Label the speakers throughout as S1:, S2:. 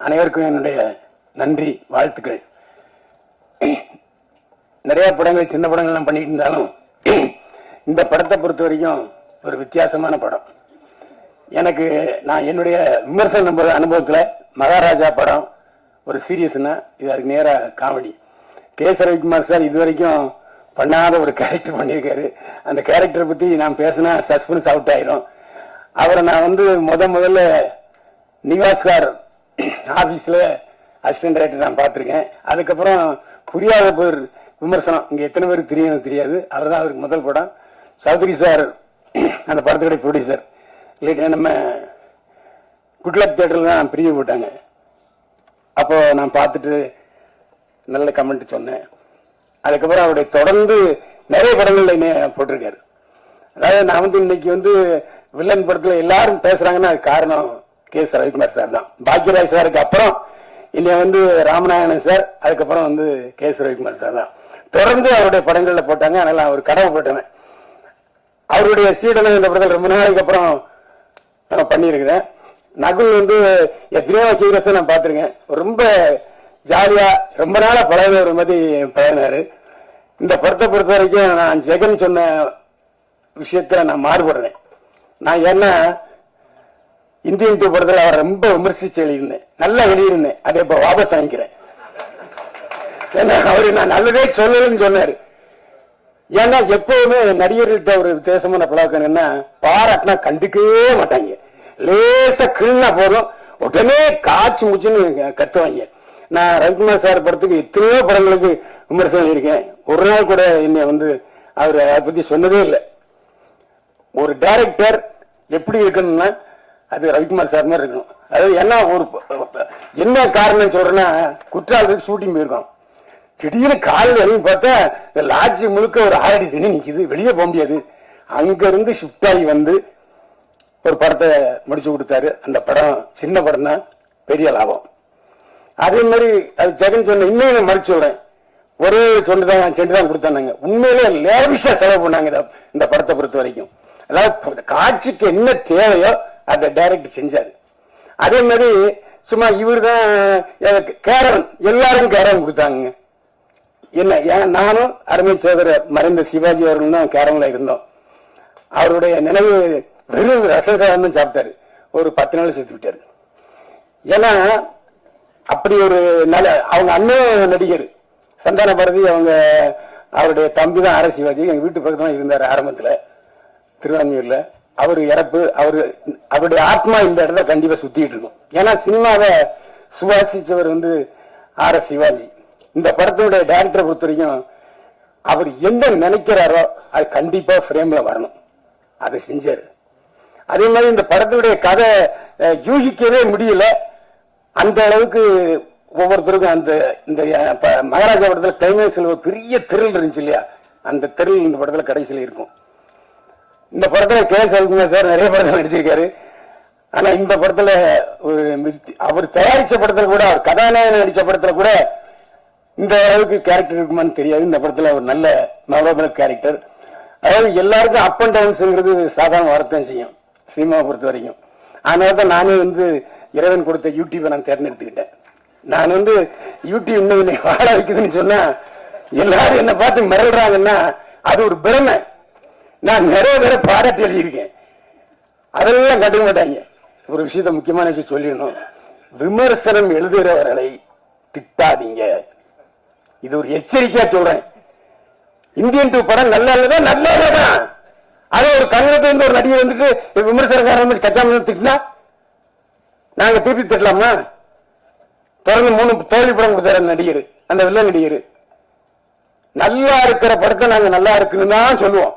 S1: அனைவருக்கும் என்னுடைய நன்றி வாழ்த்துக்கள். நிறைய படங்கள் சின்ன படங்கள்லாம் பண்ணிட்டு இருந்தாலும் இந்த படத்தை பொறுத்த வரைக்கும் ஒரு வித்தியாசமான படம். எனக்கு நான் என்னுடைய விமர்சன நம்ப- அனுபவத்தில் மகாராஜா படம் ஒரு சீரியஸ்னா இது அதுக்கு நேராக comedy. K. S Ravikumar sir இது வரைக்கும் பண்ணாத ஒரு கேரக்டர் பண்ணியிருக்காரு. அந்த கேரக்டரை பற்றி நான் பேசினா சஸ்பென்ஸ் அவுட் ஆயிரும். அவரை நான் வந்து முத முதல்ல நிவாஸ் சார் ஆஃபீஸில் அசிஸ்டன்ட் டைரக்டர் நான் பார்த்துருக்கேன். அதுக்கப்புறம் புரியாத பேர் விமர்சனம். இங்கே எத்தனை பேருக்கு தெரியும் எனக்கு தெரியாது. அவர் தான் அவருக்கு முதல் படம். சௌத்ரி சார் அந்த படத்துடைய ப்ரொடியூசர் இல்லைன்னா நம்ம குட்லக் தேட்டரில் தான் பிரிவு போட்டாங்க. அப்போது நான் பார்த்துட்டு நல்ல கமெண்ட் சொன்னேன். அதுக்கப்புறம் அவருடைய தொடர்ந்து நிறைய படங்கள்ல என்னை போட்டிருக்காரு. அதாவது நான் வந்து இன்னைக்கு வந்து வில்லன் படத்தில் எல்லாரும் பேசுகிறாங்கன்னா அது காரணம். கே எஸ் ரவிக்குமார் சார் தான். பாக்யராஜ் சாருக்கு அப்புறம் இல்லை வந்து ராமநாயணன் சார் அதுக்கப்புறம் வந்து கே எஸ் ரவிக்குமார் சார் தான். தொடர்ந்து அவருடைய படங்களில் போட்டாங்க அதனால் அவர் கடமைப்பட்டவன் அவருடைய சீடனை இந்த படத்தில் ரொம்ப நாளைக்கு அப்புறம் நான் பண்ணியிருக்கிறேன். நகுல் வந்து எத்தனையோ ஹீரோஸை நான் பார்த்துருக்கேன். ரொம்ப ஜாலியாக ரொம்ப நாளாக பழகின ஒரு மாதிரி பழகினார். இந்த படத்தை பொறுத்த வரைக்கும் நான் ஜெகன் சொன்ன விஷயத்தில் நான் மாறுபடுறேன். நான் ஏன்னா இந்தியன் டூ படத்துல அவரை ரொம்ப விமர்சிச்சு எழுதியிருந்தேன். நல்லா எழுதியிருந்தேன். அதை இப்ப வாபஸ் வாங்கிக்கிறேன். ஏன்னா அவரு நான் நல்லதே சொல்லலன்னு சொன்னாரு. ஏன்னா எப்பவுமே நடிகர்கிட்ட ஒரு வித்தியாசமான பழக்கம் என்னன்னா பாராட்டினா கண்டுக்கவே மாட்டாங்க. லேசா கிள்னா போதும். உடனே காய்ச்சி மூச்சுன்னு கத்துவாங்க. நான் ரவிக்குமார் சார் படத்துக்கு எத்தனையோ படங்களுக்கு விமர்சனம் இருக்கேன் ஒரு நாள் கூட என்னை வந்து அவர் அதை பத்தி சொன்னதே இல்லை. ஒரு டைரக்டர் எப்படி இருக்கணும்னா அது ரவிக்குமார் சார் மாதிரி இருக்கணும். அதாவது என்ன ஒரு என்ன காரணம் சொல்றேன்னா குற்றாலத்துக்கு ஷூட்டிங் போயிருக்கோம். திடீர்னு காலையில் இறங்கி பார்த்தா இந்த லாட்ஜி முழுக்க ஒரு ஆரடி தண்ணி நிற்கிது வெளியே போக முடியாது. அங்கேருந்து ஷிஃப்ட் ஆகி வந்து ஒரு படத்தை முடிச்சு கொடுத்தாரு. அந்த படம் சின்ன படம் தான். பெரிய லாபம். அதே மாதிரி அது ஜெகன் சொன்ன இன்னும் நான் மறுச்சு விடுறேன் ஒரே சொண்டு தான் செண்டு தான் கொடுத்தாங்க உண்மையிலே லேவிஷா செலவு பண்ணாங்க இந்த படத்தை பொறுத்த வரைக்கும். அதாவது காட்சிக்கு என்ன தேவையோ அதை டைரக்ட் செஞ்சார். அதே மாதிரி சும்மா இவர் தான் கேரவன். எல்லாரும் கேரவன் கொடுத்தாங்க என்ன ஏன் நானும் அருமை சோதரர் மறைந்த சிவாஜி அவர்களும் தான் கேரம்ல இருந்தோம். அவருடைய நினைவு வெறும் ரசசாதம் சாப்பிட்டாரு. ஒரு பத்து நாள் செத்து விட்டாரு. ஏன்னா அப்படி ஒரு நல்ல அவங்க அண்ணன் நடிகர் சந்தான பாரதி அவங்க அவருடைய தம்பி தான் ஆர் சிவாஜி. எங்க வீட்டு பக்கத்துல இருந்தார் ஆரம்பத்தில் ஆரம்பத்துல திருவான்மையூர்ல. அவர் இறப்பு அவரு அவருடைய ஆத்மா இந்த இடத்துல கண்டிப்பா சுத்திட்டு இருக்கும். ஏன்னா சினிமாவை சுவாசிச்சவர் வந்து ஆர் எஸ் சிவாஜி. இந்த படத்தினுடைய டேரக்டரை பொறுத்த வரைக்கும் அவர் என்ன நினைக்கிறாரோ அது கண்டிப்பா ஃப்ரேம்ல வரணும். அதை செஞ்சாரு. அதே மாதிரி இந்த படத்துடைய கதை யூகிக்கவே முடியல. அந்த அளவுக்கு ஒவ்வொருத்தருக்கும் அந்த இந்த மகாராஜா படத்துல கிளைமேக்ஸ்ல ஒரு பெரிய திரில் இருந்துச்சு இல்லையா? அந்த திரில் இந்த படத்துல கடைசியில் இருக்கும். இந்த படத்துல கே எஸ் சார் நிறைய படத்தில் நடிச்சிருக்காரு. ஆனா இந்த படத்துல ஒரு அவர் தயாரிச்ச படத்துல கூட அவர் கதாநாயகன் நடிச்ச படத்துல கூட இந்த அளவுக்கு கேரக்டர் இருக்குமான்னு தெரியாது. இந்த படத்துல ஒரு நல்ல மெமரபிள் கேரக்டர் அதாவது எல்லாருக்கும் அப் அண்ட் டவுன்ஸ்ங்கிறது சாதாரண வார்த்தை செய்யும் சினிமாவை பொறுத்த வரைக்கும். அதனால தான் நானே வந்து இறைவன் கொடுத்த யூடியூப்பை நான் தேர்ந்தெடுத்துக்கிட்டேன். நான் வந்து யூடியூப் இன்னும் என்னை வாழ வைக்குதுன்னு சொன்னா எல்லாரும் என்னை பார்த்து மிரள்றாங்கன்னா அது ஒரு பிரமை. நான் நிறைய பேரை பாராட்டி எழுதியிருக்கேன். அதெல்லாம் கண்டுக்க மாட்டாங்க. ஒரு விஷயத்த முக்கியமான விஷயம் சொல்லிடணும். விமர்சனம் எழுதுகிறவர்களை திட்டாதீங்க. இது ஒரு எச்சரிக்கையா சொல்றேன். இந்தியன் டூ படம் நல்லா இல்லதா நல்லா இல்லதான் அது ஒரு கன்னடத்துல இருந்து ஒரு நடிகர் வந்துட்டு விமர்சனக்காரன் வந்து கச்சாம திட்டினா நாங்க திருப்பி திட்டலாமா? தொடர்ந்து மூணு தோல்வி படம் கொடுத்தாரு நடிகர் அந்த வில்ல நடிகர். நல்லா இருக்கிற படத்தை நாங்க நல்லா இருக்குன்னு தான் சொல்லுவோம்.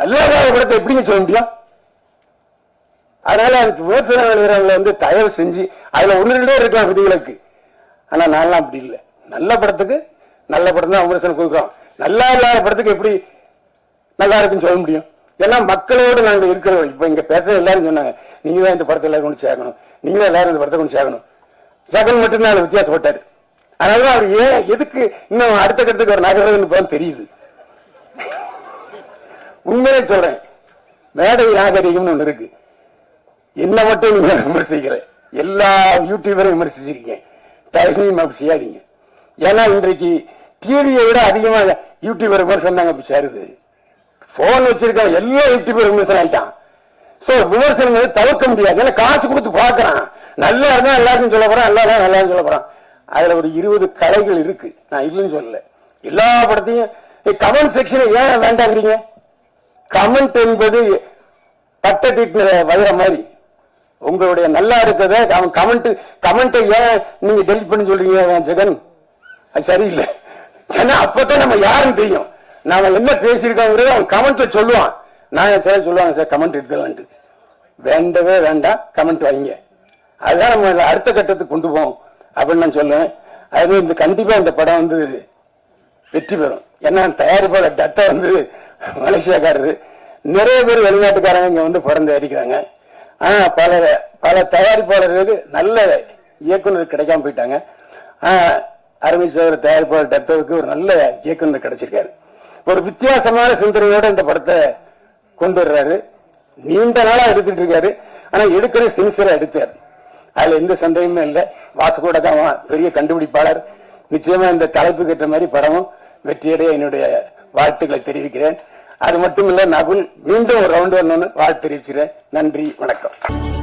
S1: நல்லதாக படத்தை எப்படிங்க சொல்ல முடியும்? அதனால அதுக்கு விமர்சனம் எழுதுறவங்களை வந்து தயவு செஞ்சு அதுல ஒன்று ரெண்டே இருக்கலாம் விதிகளுக்கு ஆனா நான்லாம் அப்படி இல்லை. நல்ல படத்துக்கு நல்ல படம் தான் விமர்சனம் கொடுக்குறோம். நல்லா இல்லாத படத்துக்கு எப்படி நல்லா இருக்குன்னு சொல்ல முடியும்? ஏன்னா மக்களோடு நாங்கள் இருக்கிறோம். இப்போ இங்க பேச எல்லாரும் சொன்னாங்க நீங்கள் தான் இந்த படத்தை எல்லாரும் கொண்டு சேர்க்கணும். நீங்க தான் எல்லாரும் இந்த படத்தை கொண்டு சேர்க்கணும். ஜெகன் மட்டும்தான் அதுல வித்தியாசப்பட்டாரு. அதனால அவர் ஏன் எதுக்கு இன்னும் அடுத்த கட்டத்துக்கு ஒரு நகர்றதுன்னு தெரியுது. உண்மையிலே சொல்றேன். மேடை நாகரிகம்னு ஒண்ணு இருக்கு. என்ன மட்டும் நீங்க விமர்சிக்கிறேன் எல்லா யூடியூபரையும் விமர்சிச்சிருக்கேன். தயவு அப்படி செய்யாதீங்க. ஏன்னா இன்றைக்கு டிவியை விட அதிகமா யூடியூபர் விமர்சனம் தாங்க இப்ப சேருது. போன் வச்சிருக்க எல்லா யூடியூபர் விமர்சனம் ஆயிட்டான். சோ விமர்சனங்கள் தவிர்க்க முடியாது. ஏன்னா காசு கொடுத்து பாக்குறான் நல்லா இருந்தா எல்லாருக்கும் சொல்ல போறான். நல்லா இருந்தா நல்லா சொல்ல போறான். அதுல ஒரு இருபது கலைகள் இருக்கு. நான் இல்லைன்னு சொல்லல. எல்லா படத்தையும் கமெண்ட் செக்ஷனை ஏன் வேண்டாங்கிறீங்க? கமெண்ட் என்பது பட்ட தீட்டின வயிற மாதிரி. உங்களுடைய நல்லா இருக்கிறத அவன் கமெண்ட் கமெண்ட் ஏன் நீங்க டெலிட் பண்ணி சொல்றீங்க ஜெகன்? அது சரியில்லை. ஏன்னா அப்பதான் நம்ம யாருன்னு தெரியும். நாம என்ன பேசியிருக்கோங்கிறது அவன் கமெண்ட்ல சொல்லுவான். நான் சார் சொல்லுவாங்க சார் கமெண்ட் எடுக்கலான்ட்டு வேண்டவே வேண்டாம் கமெண்ட் வைங்க. அதுதான் நம்ம அடுத்த கட்டத்துக்கு கொண்டு போவோம் அப்படின்னு நான் சொல்லுவேன். அது இந்த கண்டிப்பா இந்த படம் வந்து வெற்றி பெறும். ஏன்னா தயாரிப்பாளர் டத்தை வந்து மலேசியாக்காரரு. நிறைய பேர் வெளிநாட்டுக்காரங்க இங்கே வந்து பிறந்து தயாரிக்கிறாங்க ஆனால் பல பல தயாரிப்பாளர்களுக்கு நல்ல இயக்குனர் கிடைக்காம போயிட்டாங்க. ஆனா அருமை சோதர தயாரிப்பாளர் தத்தவுக்கு ஒரு நல்ல இயக்குனர் கிடைச்சிருக்காரு. ஒரு வித்தியாசமான சிந்தனையோட இந்த படத்தை கொண்டு வர்றாரு. நீண்ட நாளாக எடுத்துட்டு இருக்காரு. ஆனால் எடுக்கிற சின்சியரா எடுத்தார். அதில் எந்த சந்தேகமும் இல்லை. வாசக்கூட தான் பெரிய கண்டுபிடிப்பாளர். நிச்சயமாக இந்த தலைப்பு கேட்ட மாதிரி படமும் வெற்றியடைய என்னுடைய வாழ்த்துக்களை தெரிவிக்கிறேன். அது மட்டும் இல்ல நகுல் மீண்டும் ஒரு ரவுண்ட் வரணும்னு வாழ்த்து தெரிவிக்கிறேன் நன்றி வணக்கம்.